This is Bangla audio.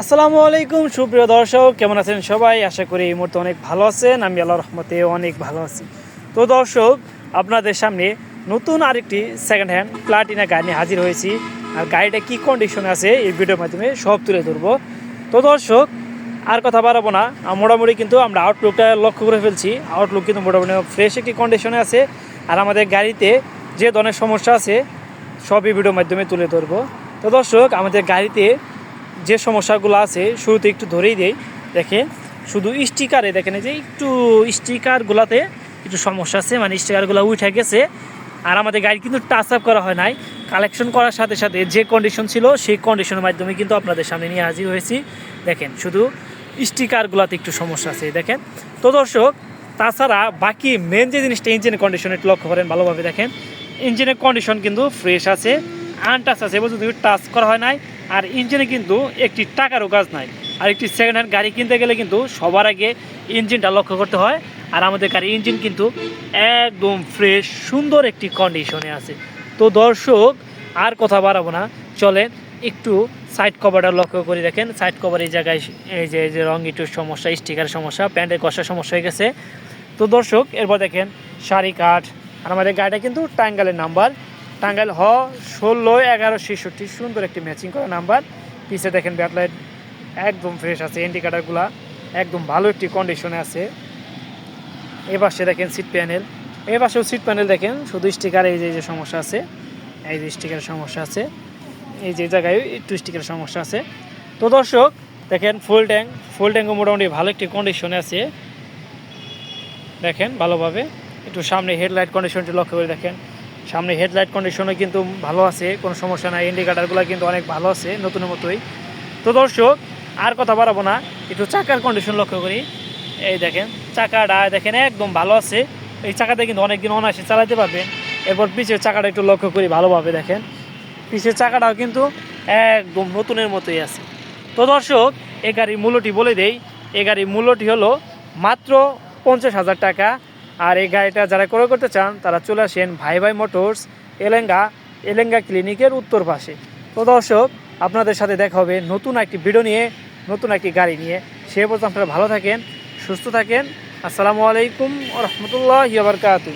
আসসালামু আলাইকুম, সুপ্রিয় দর্শক, কেমন আছেন সবাই? আশা করি এই মুহূর্তে অনেক ভালো আছেন, আমি আল্লাহ রহমতে অনেক ভালো আছি। তো দর্শক, আপনাদের সামনে নতুন আরেকটি সেকেন্ড হ্যান্ড প্লাটিনা গাড়ি নিয়ে হাজির হয়েছি। আর গাড়িটা কী কন্ডিশনে আছে, এই ভিডিওর মাধ্যমে সব তুলে ধরবো। তো দর্শক, আর কথা বাড়াবো না মোটামুটি কিন্তু আমরা আউটলুকটা লক্ষ্য করে ফেলছি। আউটলুক কিন্তু মোটামুটি ফ্রেশ একটি কন্ডিশনে আছে। আর আমাদের গাড়িতে যে ধরনের সমস্যা আছে, সবই ভিডিওর মাধ্যমে তুলে ধরবো। তো দর্শক, আমাদের গাড়িতে যে সমস্যাগুলো আছে, শুরুতে একটু ধরেই দেই। দেখেন, শুধু স্টিকারে দেখেন যে একটু স্টিকারগুলোতে একটু সমস্যা আছে মানে স্টিকারগুলো উঠে গেছে। আর আমাদের গাড়ি কিন্তু টাচ আপ করা হয় নাই। কালেকশন করার সাথে সাথে যে কন্ডিশন ছিল, সেই কন্ডিশনের মাধ্যমে কিন্তু আপনাদের সামনে নিয়ে হাজির হয়েছি। দেখেন, শুধু স্টিকারগুলোতে একটু সমস্যা আছে, দেখেন। তো দর্শক, তাছাড়া বাকি মেন যে জিনিসটা ইঞ্জিনের কন্ডিশন একটু লক্ষ্য করেন ভালোভাবে, দেখেন। ইঞ্জিনের কন্ডিশন কিন্তু ফ্রেশ আছে আনটাচ আছে বলতে তুমি টাচ করা হয় নাই। আর ইঞ্জিনে কিন্তু একটি টাকারও কাজ নাই। আর একটি সেকেন্ড হ্যান্ড গাড়ি কিনতে গেলে কিন্তু সবার আগে ইঞ্জিনটা লক্ষ্য করতে হয়। আর আমাদের গাড়ির ইঞ্জিন কিন্তু একদম ফ্রেশ সুন্দর একটি কন্ডিশনে আছে। তো দর্শক, আর কথা বাড়াবো না। চলেন একটু সাইড কভারটা লক্ষ্য করে দেখেন। সাইড কভার এই জায়গায় এই যে যে রং একটু সমস্যা স্টিকার সমস্যা, প্যান্টের কষার সমস্যা হয়ে গেছে। তো দর্শক, এরপর দেখেন শাড়ি কাঠ। আর আমাদের গাড়িটা কিন্তু টাঙ্গালের নাম্বার টাঙ্গাইল হ ষোলো এগারো, ছেষট্টি। সুন্দর একটি ম্যাচিং করা নাম্বার পিছে দেখেন ব্যাকলাইট একদম ফ্রেশ আছে ইন্ডিকেটারগুলা একদম ভালো একটি কন্ডিশনে আছে। এ পাশে দেখেন সিট প্যানেল এ পাশেও সিট প্যানেল দেখেন, শুধু স্টিকার এই যে যে সমস্যা আছে। এই যে স্টিকারের সমস্যা আছে। এই যে জায়গায় একটু স্টিকারের সমস্যা আছে। তো দর্শক, দেখেন ফুল ট্যাঙ্ক ফুল ট্যাঙ্কও মোটামুটি ভালো একটি কন্ডিশনে আছে। দেখেন ভালোভাবে। একটু সামনে হেডলাইট কন্ডিশনটি লক্ষ্য করে দেখেন। সামনে হেডলাইট কন্ডিশনও কিন্তু ভালো আছে, কোনো সমস্যা নাই ইন্ডিকেটারগুলো কিন্তু অনেক ভালো আছে, নতুনের মতোই। তো দর্শক, আর কথা বাড়াবো না, একটু চাকার কন্ডিশন লক্ষ্য করি। এই দেখেন, চাকাটা দেখেন একদম ভালো আছে। এই চাকাতে কিন্তু অনেকদিন অনায়াসে চালাতে পারবেন এরপর পিছের চাকাটা একটু লক্ষ্য করি ভালোভাবে, দেখেন। পিছের চাকাটাও কিন্তু একদম নতুনের মতোই আছে। তো দর্শক, এ গাড়ির মূল্যটি বলে দেই। এ গাড়ির মূল্যটি হলো মাত্র পঞ্চাশ হাজার টাকা। আর এই গাড়িটা যারা ক্রয় করতে চান, তারা চলে আসেন ভাই ভাই মোটরস এলেঙ্গা এলেঙ্গা ক্লিনিকের উত্তর পাশে। তো দর্শক, আপনাদের সাথে দেখা হবে নতুন একটি ভিডিও নিয়ে, নতুন একটি গাড়ি নিয়ে। সে পর্যন্ত আপনারা ভালো থাকেন, সুস্থ থাকেন। আসসালামু আলাইকুম রহমতুল্লাহ বারকাতু